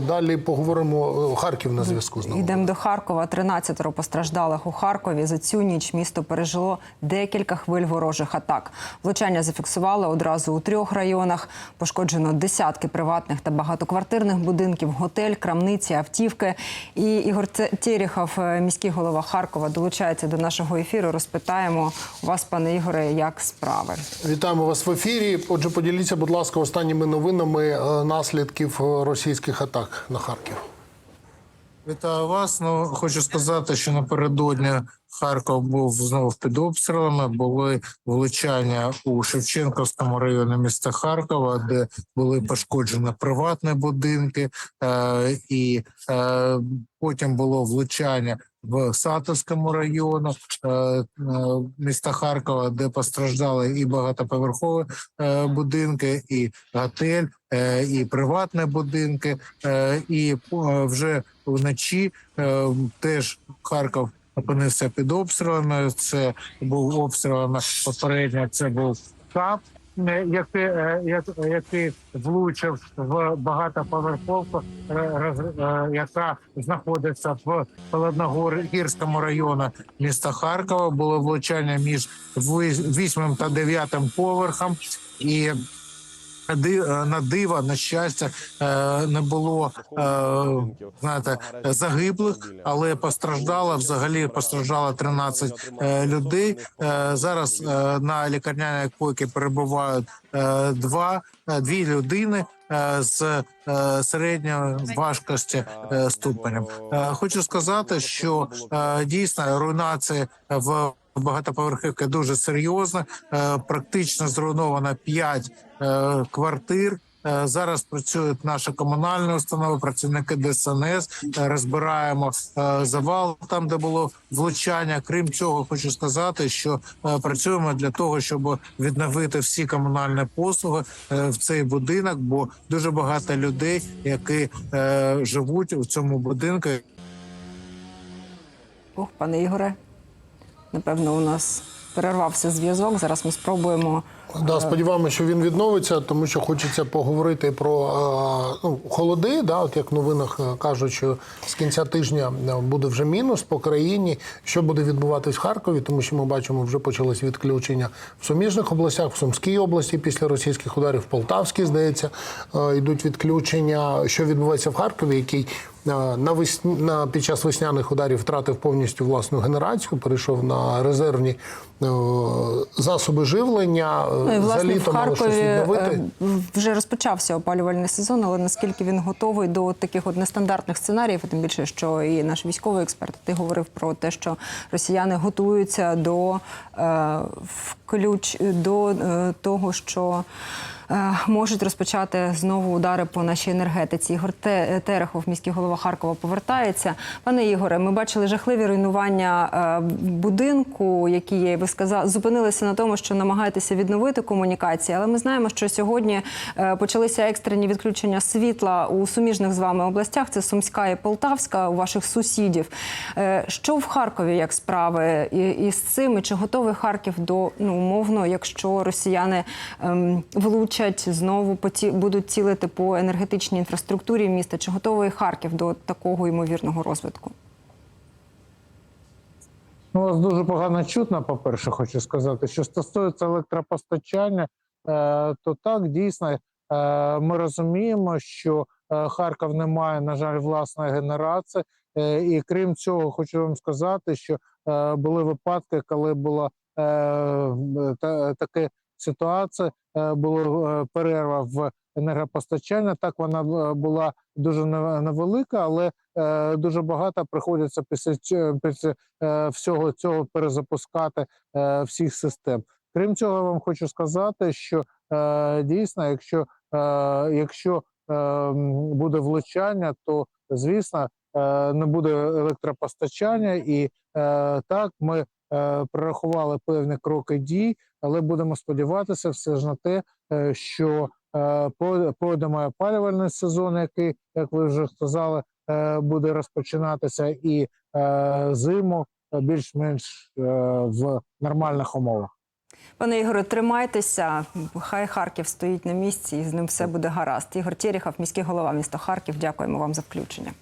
Далі поговоримо е, Харків на зв'язку знову. Йдемо до Харкова. 13 постраждалих у Харкові. За цю ніч місто пережило декілька хвиль ворожих атак. Влучання зафіксували одразу у трьох районах. Пошкоджено десятки приватних та багатоквартирних будинків, готель, крамниці, автівки. І Ігор Терехов, е, міський голова Харкова, долучається до нашого ефіру. Розпитаємо вас, пане Ігоре, як справи. Вітаємо вас в ефірі. Отже, поділіться, будь ласка, останніми новинами е, наслідків російських атак на Харків. Вітаю вас. Ну хочу сказати, що напередодні Харків був знову під обстрілами. Були влучання у Шевченківському районі міста Харкова, де були пошкоджені приватні будинки, е, і е, потім було влучання в Сатовському районі е, е, міста Харкова, де постраждали і багатоповерхові е, будинки, і готель, і приватні будинки, і вже вночі теж Харків опинився під обстрілами. Це був обстрілами попередньо. Це був КАП, е, ти як, як- ти влучив в багатоповерховку, е, е, яка знаходиться в Холодногірському районі міста Харкова. Було влучання між вісьмим та дев'ятим поверхом і. Ди- е, на диво, на щастя, е, не було е, знаєте, загиблих, але постраждало взагалі постраждало 13 е, людей. Зараз на лікарняній койці перебувають два дві людини з середньої важкості ступенем. Хочу сказати, що дійсно руйнація в багатоповерхівки дуже серйозна. Е, Практично зруйновано 5 е, квартир. Е, Зараз працюють наші комунальні установи, працівники ДСНС. Розбираємо завал там, де було влучання. Крім цього, хочу сказати, що працюємо для того, щоб відновити всі комунальні послуги в цей будинок, бо дуже багато людей, які живуть у цьому будинку. Ох, пане Ігоре, напевно, у нас перервався зв'язок. Зараз ми спробуємо. Да, сподіваємося, що він відновиться, тому що хочеться поговорити про е, ну, холоди. Да, от як в новинах е, кажуть, що з кінця тижня е, буде вже мінус по країні. Що буде відбуватись в Харкові, тому що ми бачимо, вже почалось відключення в суміжних областях, в Сумській області після російських ударів, в Полтавській, здається, йдуть відключення. Що відбувається в Харкові, який на весні на під час весняних ударів втратив повністю власну генерацію, перейшов на резервні засоби живлення. Ну і власне в Харкові е, вже розпочався опалювальний сезон, але наскільки він готовий до таких от нестандартних сценаріїв, тим більше, що і наш військовий експерт ти говорив про те, що росіяни готуються до е, включ до е, того, що. е, Можуть розпочати знову удари по нашій енергетиці. Ігор Терехов, міський голова Харкова, повертається. Пане Ігоре, ми бачили жахливі руйнування е, будинку, які є. Ви сказали, зупинилися на тому, що намагаєтеся відновити комунікації. Але ми знаємо, що сьогодні е, почалися екстрені відключення світла у суміжних з вами областях. Це Сумська і Полтавська, у ваших сусідів. Е, Що в Харкові як справи і, і цим? І чи готовий Харків до ну умовно, якщо росіяни ем, влучать знову поті, будуть цілити по енергетичній інфраструктурі міста? Чи готовий Харків до такого ймовірного розвитку? Ну, вас дуже погано чутно. По перше, хочу сказати, що стосується електропостачання, е, то так дійсно е, ми розуміємо, що е, Харків не має, на жаль, власної генерації. І крім цього, хочу вам сказати, що були випадки, коли була е, та, така ситуація, е, була е, перерва в енергопостачання. Так вона була дуже не- невелика, але дуже багато приходиться після після всього цього перезапускати всіх систем. Крім цього, я вам хочу сказати, що дійсно, якщо, якщо буде влучання, то звісно не буде електропостачання, і так ми прорахували певні кроки дій, але будемо сподіватися все ж на те, е, що е, пройде- пройдемо опалювальний сезон, який, як ви вже сказали, е, буде розпочинатися, і е, зиму е, більш-менш е, в нормальних умовах. Пане Ігоре, тримайтеся. Хай Харків стоїть на місці і з ним все буде гаразд. Ігор Тєріхов, міський голова міста Харків. Дякуємо вам за включення.